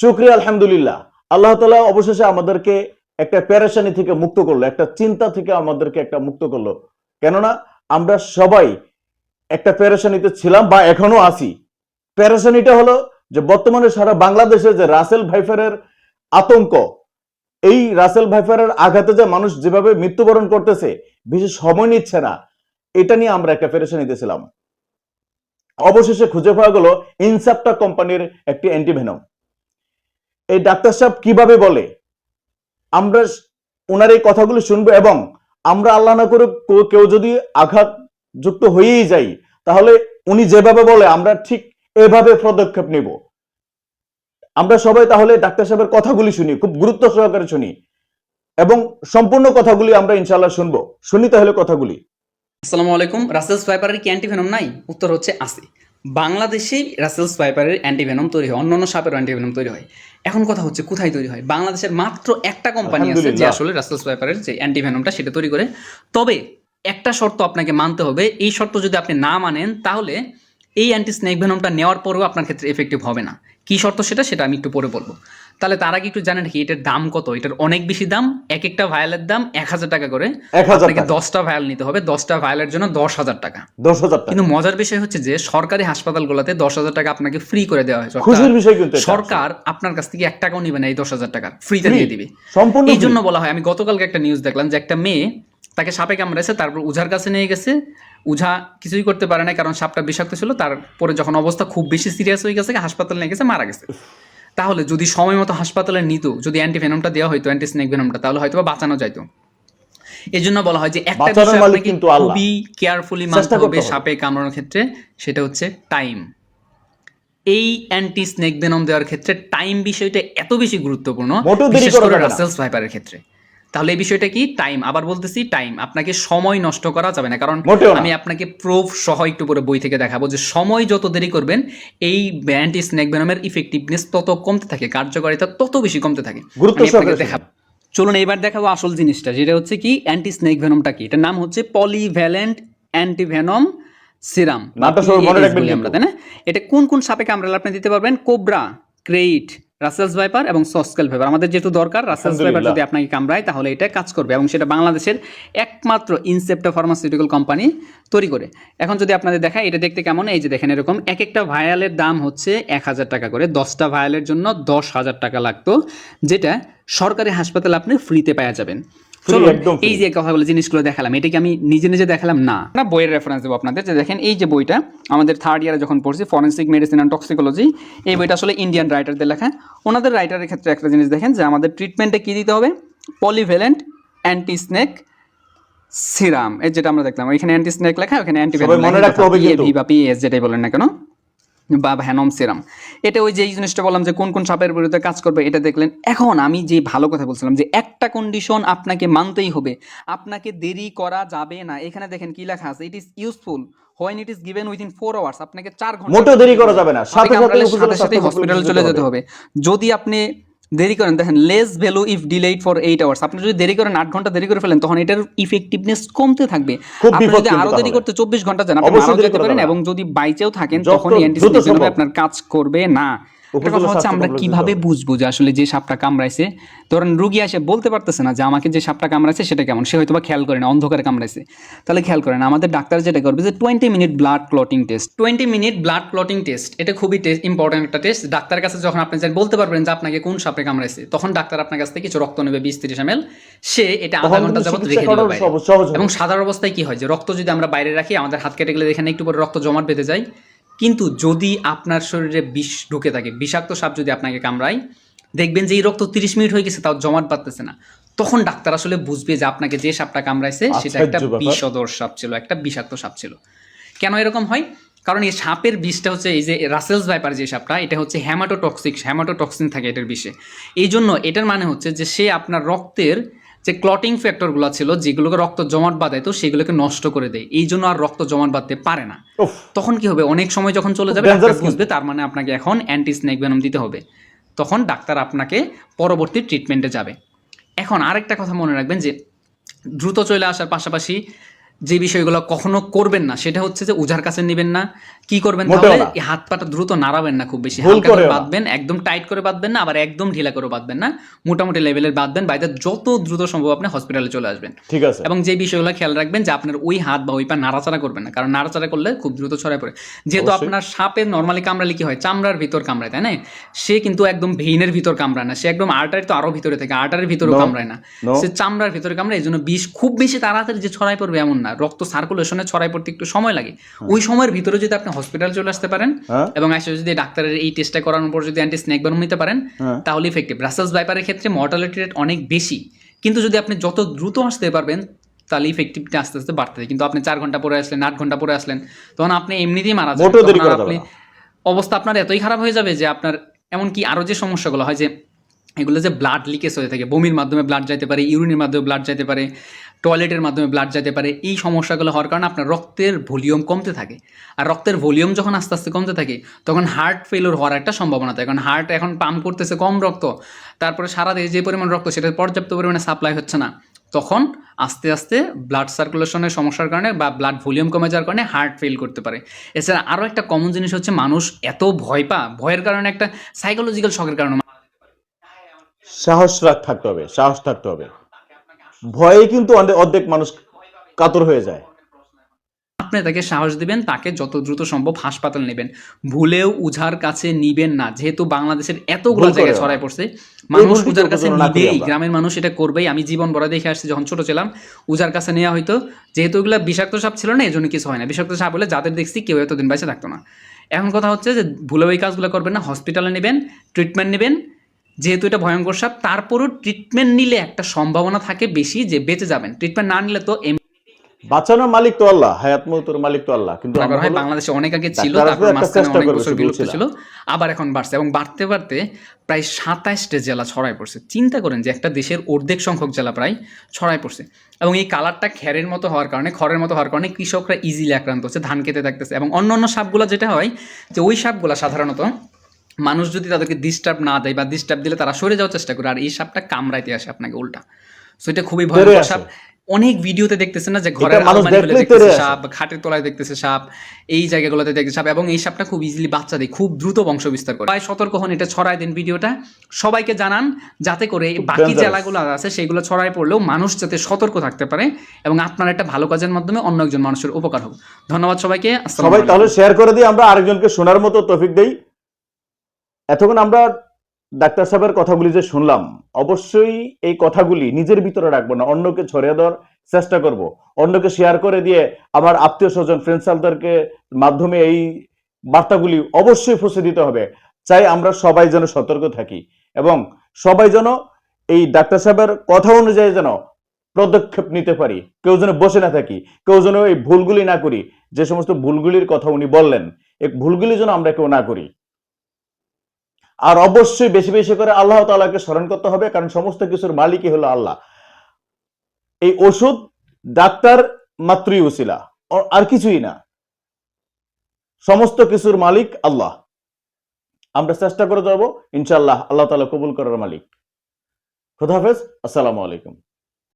শুক্রিয়া, আলহামদুলিল্লাহ। আল্লাহ তালা অবশেষে আমাদেরকে একটা প্যারেশানি থেকে মুক্ত করল, একটা চিন্তা থেকে আমাদেরকে একটা মুক্ত করল। কেননা, আমরা সবাই একটা প্যারেশানিতে ছিলাম বা এখনও আছি। প্যারেশানিটা হলো যে বর্তমানে সারা বাংলাদেশে যে রাসেল ভাইফারের আতঙ্ক, এই রাসেল ভাইফারের আঘাতে যে মানুষ যেভাবে মৃত্যুবরণ করতেছে বিশেষ সময় নিচ্ছে না, এটা নিয়ে আমরা একটা প্যারেশানিতে ছিলাম। অবশেষে খুঁজে পাওয়া গেল ইনসাপটা কোম্পানির একটি অ্যান্টিভেনম। এই ডাক্তার সাহেব কীভাবে বলে? আমরা ওনার এই কথাগুলো শুনব এবং আমরা আল্লাহ না করে কেউ- যদি আঘাত যুক্ত হয়েই যাই, তাহলে উনি যেভাবে বলে, আমরা ঠিক এভাবে পদক্ষেপ নিব। আমরা সবাই তাহলে ডাক্তার সাহেবের কথাগুলি শুনি, খুব গুরুত্ব সহকারে শুনি এবং সম্পূর্ণ কথাগুলি আমরা ইনশাল্লাহ শুনব। শুনি তাহলে কথাগুলি। আসসালামু আলাইকুম। রাসেলস ভাইপারের কি অ্যান্টিভেনম নাই? উত্তর হচ্ছে আছে। বাংলাদেশেই রাসেলস ভাইপারের অ্যান্টিভেনম তৈরি হয় অন্যান্য সাপের অ্যান্টিভেনম তৈরি হয়। এখন কথা হচ্ছে কোথায় তৈরি হয়? বাংলাদেশের মাত্র একটা কোম্পানি আছে যে আসলে রাসেলস ভাইপারের যে অ্যান্টিভেনমটা সেটা তৈরি করে। তবে একটা শর্ত আপনাকে মানতে হবে এই শর্ত যদি আপনি না মানেন তাহলে এই অ্যান্টি স্নেক ভেনমটা নেওয়ার পরেও আপনার ক্ষেত্রে এফেক্টিভ হবে না। কি শর্ত সেটা সেটা আমি একটু পরে বলব। তাহলে তার আগে একটু জানেন কি এটার দাম কত? এটার অনেক বেশি দাম এক একটা ভায়ালের দাম এক হাজার টাকা করে। আপনাকে দশটা ভায়াল নিতে হবে দশটা ভায়ালের জন্য দশ হাজার টাকা। দশ হাজার কিন্তু মজার বিষয় হচ্ছে যে সরকারি হাসপাতালগুলোতে দশ হাজার টাকা আপনাকে ফ্রি করে দেওয়া হয়। কিন্তু সরকার আপনার কাছ থেকে এক টাকাও নিবে না এই দশ হাজার টাকা। ফ্রিতে দিয়ে দিবে। সম্পূর্ণ এই জন্য বলা হয় আমি গতকালকে একটা নিউজ দেখলাম যে একটা মেয়ে তাকে সাপে কামড়েছে তারপর উঝার কাছে নিয়ে গেছে। উঝা কিছুই করতে পারে না কারণ সাপটা বিষাক্ত ছিল তারপরে যখন অবস্থা খুব বেশি সিরিয়াস হয়ে গেছে হাসপাতালে নিয়ে গেছে মারা গেছে। তাহলে যদি সময় মতো হাসপাতালে নিত যদি অ্যান্টি ভেনমটা দেওয়া হয়তো অ্যান্টি স্নেক ভেনমটা তাহলে হয়তো বা বাঁচানো যাইতো এই জন্য বলা হয় যে একটা বিষয় আপনাকে। খুবই কেয়ারফুলি মানতে হবে। সাপে কামড়ানোর ক্ষেত্রে সেটা হচ্ছে টাইম এই অ্যান্টি স্নেক ভেনম দেওয়ার ক্ষেত্রে টাইম বিষয়টা এত বেশি গুরুত্বপূর্ণ বিশেষ করে। রাসেলস ভাইপারের ক্ষেত্রে তাহলে এই বিষয়টা কি? টাইম আবার বলতেছি টাইম আপনাকে সময় নষ্ট করা যাবে না। কারণ আমি আপনাকে প্রুফ সহ একটু পরে বই থেকে দেখাবো যে সময় যত দেরি করবেন এই অ্যান্টি স্নেক ভেনমের ইফেক্টিভনেস তত কমতে থাকে কার্যকারিতা তত বেশি কমতে থাকে। গুরুত্ব দেখাবো চলুন এবার দেখাবো আসল জিনিসটা যেটা হচ্ছে কি অ্যান্টি স্নেক ভেনমটা কি? এটার নাম হচ্ছে পলিভ্যালেন্ট অ্যান্টিভেনম সিরাম মনে আমরা তাই না? এটা কোন কোন সাপে কামড়ালে আপনি দিতে পারবেন? কোবরা ক্রেইট রাসেলস ভাইপার এবং সসকেল ভাইপার আমাদের যেহেতু দরকার রাসেলস ভাইপার যদি আপনাকে কামড়ায় তাহলে এটা কাজ করবে এবং সেটা বাংলাদেশের একমাত্র ইনসেপ্টা ফার্মাসিউটিক্যাল কোম্পানি তৈরি করে। এখন যদি আপনাদের দেখায় এটা দেখতে কেমন? এই যে দেখেন এরকম এক একটা ভায়ালের দাম হচ্ছে এক হাজার টাকা করে। দশটা ভায়ালের জন্য দশ হাজার টাকা লাগতো যেটা সরকারি হাসপাতালে আপনি ফ্রিতে পাওয়া যাবেন। একদম। এই যে কথাগুলো জিনিসগুলো দেখালাম এটা কি আমি নিজে নিজে দেখালাম না। না বইয়ের রেফারেন্স দেবো আপনাদের। যে দেখেন এই যে বইটা আমাদের থার্ড ইয়ারে যখন পড়ছি ফরেন্সিক মেডিসিন অ্যান্ড টক্সিকোলজি এই বইটা আসলে ইন্ডিয়ান রাইটারদের লেখা। ওনাদের রাইটারের ক্ষেত্রে একটা জিনিস দেখেন যে আমাদের ট্রিটমেন্টে কী দিতে হবে? পলিভ্যালেন্ট অ্যান্টি স্নেক সিরাম এই যেটা আমরা দেখলাম। এখানে অ্যান্টি স্নেক লেখা ওখানে অ্যান্টি সবাই মনে রাখতে হবে বা পিএস যেটাই বলেন না কেন। বা ভ্যানম সিরাম। এটা ওই যে এই জিনিসটা বললাম যে কোন কোন সাপের বিরুদ্ধে কাজ করবে এটা দেখলেন। এখন আমি যে ভালো কথা বলছিলাম যে একটা কন্ডিশন আপনাকে মানতেই হবে। আপনাকে দেরি করা যাবে না। এখানে দেখেন কি লেখা আছে it is useful when it is given within four hours আপনাকে চার ঘণ্টা মোটেও দেরি করা যাবে না। সাথে সাথে হসপিটালে চলে যেতে হবে। যদি আপনি দেরি করেন দেখেন less value if delayed for eight hours আপনি যদি দেরি করেন আট ঘণ্টা দেরি করে ফেলেন তখন এটার ইফেক্টিভনেস কমতে থাকবে। আপনি যদি আরও দেরি করতে চব্বিশ ঘণ্টা যান আপনি যেতে পারেন এবং যদি বাইচেও থাকেন তখন অ্যান্টিসিপেশন আপনার কাজ করবে না। কথা হচ্ছে আমরা কীভাবে বুঝব যে আসলে যে সাপটা কামড়াইছে? ধরেন রুগী এসে বলতে পারতেছে না যে আমাকে যে সাপটা কামড়াইছে সেটা কেমন? সে হয়তো বা খেয়াল করে না অন্ধকারে কামড়াইছে। তাহলে খেয়াল করেন আমাদের ডাক্তার যেটা করবে যে twenty minute blood clotting test twenty minute blood clotting test এটা খুবই ইম্পর্টেন্ট একটা টেস্ট ডাক্তারের কাছে যখন আপনি যান বলতে পারবেন যে আপনাকে কোন সাপে কামড়াইছে। তখন ডাক্তার আপনার কাছ থেকে কিছু রক্ত নেবে বিশ তিরিশ এম সে এটা আধা ঘণ্টা যাবত রেখে দিবে। এবং সাধারণ অবস্থায় কি হয়? যে রক্ত যদি আমরা বাইরে রাখি আমাদের হাত কেটে গেলে এখানে একটু পরে রক্ত জমাট বেঁধে যায়। কিন্তু যদি আপনার শরীরে বিষ ঢুকে থাকে বিষাক্ত সাপ যদি আপনাকে কামড়ায় দেখবেন যে এই রক্ত তিরিশ মিনিট হয়ে গেছে তাও জমাট বাঁধতেছে না। তখন ডাক্তার আসলে বুঝবে যে আপনাকে যে সাপটা কামড়াইছে সেটা একটা বিষদর সাপ ছিল একটা বিষাক্ত সাপ ছিল। কেন এরকম হয়? কারণ এই সাপের বিষটা হচ্ছে এই যে রাসেলস ভাইপার যে সাপটা এটা হচ্ছে হ্যামাটোটক্সিক হ্যামাটোটক্সিন থাকে এটার বিষে। এই জন্য এটার মানে হচ্ছে যে সে আপনার রক্তের যে ক্লটিং ফ্যাক্টরগুলো ছিল যেগুলোকে রক্ত জমাট বাঁধায় তো সেগুলোকে নষ্ট করে দেয়। এই জন্য আর রক্ত জমাট বাঁধতে পারে না। তখন কি হবে? অনেক সময় যখন চলে যাবে ডাক্তার বুঝবে তার মানে আপনাকে এখন অ্যান্টি স্নেক ভেনম দিতে হবে। তখন ডাক্তার আপনাকে পরবর্তী ট্রিটমেন্টে যাবে। এখন আরেকটা কথা মনে রাখবেন যে দ্রুত চলে আসার পাশাপাশি যে বিষয়গুলো কখনো করবেন না সেটা হচ্ছে যে ওঝার কাছে নেবেন না। কি করবেন? তাহলে এই হাত পাটা দ্রুত নাড়াবেন না খুব বেশি। হালকা করে বাঁধবেন একদম টাইট করে বাঁধবেন না আবার একদম ঢিলা করে বাঁধবেন না। মোটামুটি লেভেলের বাঁধবেন বাইরে যত দ্রুত সম্ভব আপনি হসপিটালে চলে আসবেন। ঠিক আছে। এবং যে বিষয়গুলো খেয়াল রাখবেন যে আপনার ওই হাত বা ওই পা নাড়াচাড়া করবেন না কারণ নাড়াচাড়া করলে খুব দ্রুত ছড়ায় পড়ে। যেহেতু আপনার সাপে নর্মালি কামড়ালে কি হয়? চামড়ার ভিতর কামড়ায় তাই না? সে কিন্তু একদম ভেইনের ভিতর কামড়ায় না। সে একদম আর্টারি তো আরও ভিতরে থাকে আর্টারির ভিতরেও No. কামড়ায় না। সে চামড়ার ভিতরে কামড়ায় এই জন্য বিষ খুব বেশি তাড়াতাড়ি যে ছড়াই পড়বে এমন না। রক্ত সার্কুলেশনে ছড়াই পড়তে একটু সময় লাগে। ওই সময়ের ভিতরে যদি আপনি হসপিটাল চলে আসতে পারেন হ্যাঁ। এবং আসলে যদি ডাক্তারের এই টেস্টটা করানোর পর যদি অ্যান্টি স্নেক বানু নিতে পারেন হ্যাঁ। তাহলে ইফেক্টিভ রাসেলস ভাইপারের ক্ষেত্রে মর্টালিটি রেট অনেক বেশি। কিন্তু যদি আপনি যত দ্রুত আসতে পারবেন তাহলে ইফেক্টিভটা আস্তে আস্তে বাড়তে থাকে কিন্তু আপনি চার ঘণ্টা পরে আসলেন আট ঘণ্টা পরে আসলেন তখন আপনি এমনিতেই মারা যাবেন। আপনি অবস্থা আপনার এতই খারাপ হয়ে যাবে যে আপনার এমনকি আরও যে সমস্যাগুলো হয় যে এগুলো যে ব্লাড লিকেজ হয়ে থাকে, বমির মাধ্যমে ব্লাড যাইতে পারে ইউরিনের মাধ্যমে ব্লাড যাইতে পারে টয়লেটের মাধ্যমে ব্লাড যেতে পারে, এই সমস্যাগুলো হওয়ার কারণে আপনার রক্তের ভলিউম কমতে থাকে। আর রক্তের ভলিউম যখন আস্তে আস্তে কমতে থাকে, তখন হার্ট ফেলিওর হওয়ার একটা সম্ভাবনা থাকে। কারণ হার্ট এখন পাম্প করতেছে কম রক্ত, তারপরে সারা দেশে যে পরিমাণ রক্ত, সেটা পর্যাপ্ত পরিমাণে সাপ্লাই হচ্ছে না। তখন আস্তে আস্তে ব্লাড সার্কুলেশনের সমস্যার কারণে বা ব্লাড ভলিউম কমে যাওয়ার কারণে হার্ট ফেল করতে পারে। এছাড়া আরও একটা কমন জিনিস হচ্ছে, মানুষ এত ভয় পা ভয়ের কারণে একটা সাইকোলজিক্যাল শখের কারণে সাহস রাখ থাকতে হবে সাহস থাকতে হবে। ভয়ে কিন্তু অর্ধেক মানুষ কাতর হয়ে যায়। আপনি তাকে সাহস দিবেন তাকে যত দ্রুত সম্ভব হাসপাতাল নেবেন। ভুলেও উঝার কাছে নিবেন না। যেহেতু বাংলাদেশের এতগুলো জায়গায় না। ছড়াই পড়ছে মানুষ উজার কাছে নিবেই। গ্রামের মানুষ এটা করবেই। আমি জীবন বড় দেখে আসছি যখন ছোট ছিলাম উজার কাছে নেওয়া হয়তো যেহেতু এগুলো বিষাক্ত সাপ ছিল না এই জন্য কিছু হয় না। বিষাক্ত সাপ হলে যাদের দেখছি কেউ এতদিন বেঁচে থাকতো না। এখন কথা হচ্ছে যে ভুলেও এই কাজগুলো করবেন না। হসপিটালে নেবেন ট্রিটমেন্ট নেবেন। যেহেতু এটা ভয়ঙ্কর সাপ তারপরও ট্রিটমেন্ট নিলে একটা সম্ভাবনা থাকে বেশি যে বেঁচে যাবেন। ট্রিটমেন্ট না নিলে তো বাঁচানোর মালিক তো আল্লাহ হায়াত মৌতের মালিক তো আল্লাহ। কিন্তু হয় বাংলাদেশে অনেক আগে ছিল তারপর মাঝখানে অনেক বছর বিলুপ্ত ছিল আবার এখন বাড়ছে এবং বাড়তে বাড়তে প্রায় সাতাশটা জেলা ছড়াই পড়ছে। চিন্তা করেন যে একটা দেশের অর্ধেক সংখ্যক জেলা প্রায় ছড়াই পড়ছে। এবং এই কালারটা খ্যারের মতো হওয়ার কারণে খড়ের মতো হওয়ার কারণে কৃষকরা ইজিলি আক্রান্ত হচ্ছে ধান খেতে থাকতেছে। এবং অন্য অন্য সাপগুলো যেটা হয় যে ওই সাপগুলো সাধারণত মানুষ যদি তাদেরকে ডিস্টার্ব না দেয় বা ডিস্টার্ব দিলে তারা সরে যাওয়ার চেষ্টা করে আর এই সাপটা কামড়াইতে আসে আপনাকে উল্টা। সো এটা খুবই ভয়ঙ্কর সাপ। অনেক ভিডিওতে দেখতেছেন না যে ঘরের দেখতেছে সাপ খাটের তলায় দেখতেছে সাপ এই জায়গাগুলোতে দেখতেছে সাপ এবং এই সাপটা খুব ইজিলি বাচ্চা দেয় খুব দ্রুত বংশ বিস্তার করে। তাই সতর্ক হন এটা ছড়ায় দিন ভিডিওটা সবাইকে জানান যাতে করে বাকি জেলাগুলো আছে সেগুলো ছড়ায় পড়লেও মানুষ যাতে সতর্ক থাকতে পারে এবং আপনার একটা ভালো কাজের মাধ্যমে অন্য একজন মানুষের উপকার হোক। ধন্যবাদ সবাইকে সবাই তাহলে শেয়ার করে দিয়ে আমরা আরেকজনকে শোনার মতো তৌফিক দেই। এতক্ষণ আমরা ডাক্তার সাহেবের কথাগুলি যে শুনলাম, অবশ্যই এই কথাগুলি নিজের ভিতরে রাখব না, অন্যকে ছড়িয়ে দেওয়ার চেষ্টা করব। অন্যকে শেয়ার করে দিয়ে আমার আত্মীয় স্বজন ফ্রেন্ড সার্কেলকে মাধ্যমে এই বার্তাগুলি অবশ্যই পৌঁছে দিতে হবে। চাই আমরা সবাই যেন সতর্ক থাকি এবং সবাই যেন এই ডাক্তার সাহেবের কথা অনুযায়ী যেন পদক্ষেপ নিতে পারি। কেউ যেন বসে না থাকি, কেউ যেন এই ভুলগুলি না করি। যে সমস্ত ভুলগুলির কথা উনি বললেন, এই ভুলগুলি যেন আমরা কেউ না করি। আর অবশ্যই বেশি বেশি করে আল্লাহ তালাকে স্মরণ করতে হবে, কারণ সমস্ত কিছুর মালিকই হলো আল্লাহ। এই ওষুধ ডাক্তার মাতৃই উসিলা আর কিছুই না। সমস্ত কিছুর মালিক আল্লাহ। আমরা চেষ্টা করে যাব ইনশাল্লাহ আল্লাহ তালা কবুল করার মালিক। খুদাহাফেজ আসসালামু আলাইকুম।